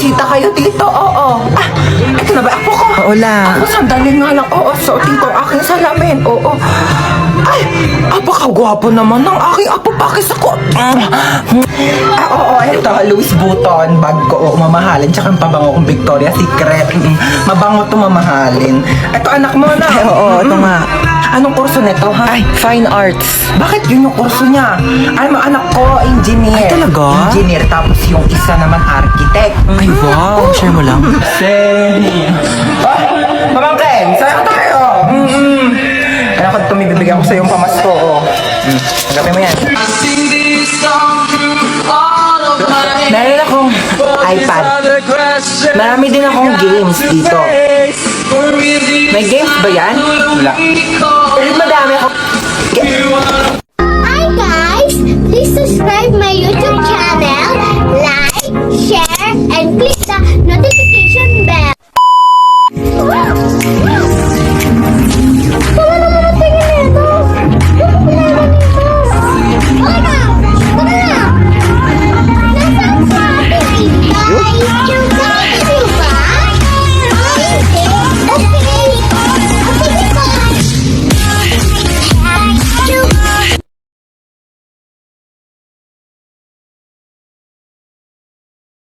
dito, oo. Ah, ito na ba ako ko? Oo lang. Ako, sandali nga lang. Oo, suotin ko ang aking salamin. Oo. Ay, apakagwapo naman ng aking apo pakis ako. Mm. Ah, oo, ito, Louis Vuitton, bag ko, oo, mamahalin. Tsaka yung pabango kong Victoria's Secret. Mm, Mabango to mamahalin. Ito, anak mo na. Ay, oo, ito Mm. nga. Anong kurso nito, ha? Ay, fine arts. Bakit yun yung kurso niya? Ay, mga anak ko, engineer. Ay, talaga? Engineer, tapos yung isa naman architect. Ay, wow. Share mo lang. Say. Ah, pamangkin, saan tayo? Mm-mm. Anak ko, tumibibigyan ko sa yung pamasko. Oh. Mm. Tanggapin mo yan. Meron akong iPad. Marami din akong games dito. May games ba yan? Wala. you are.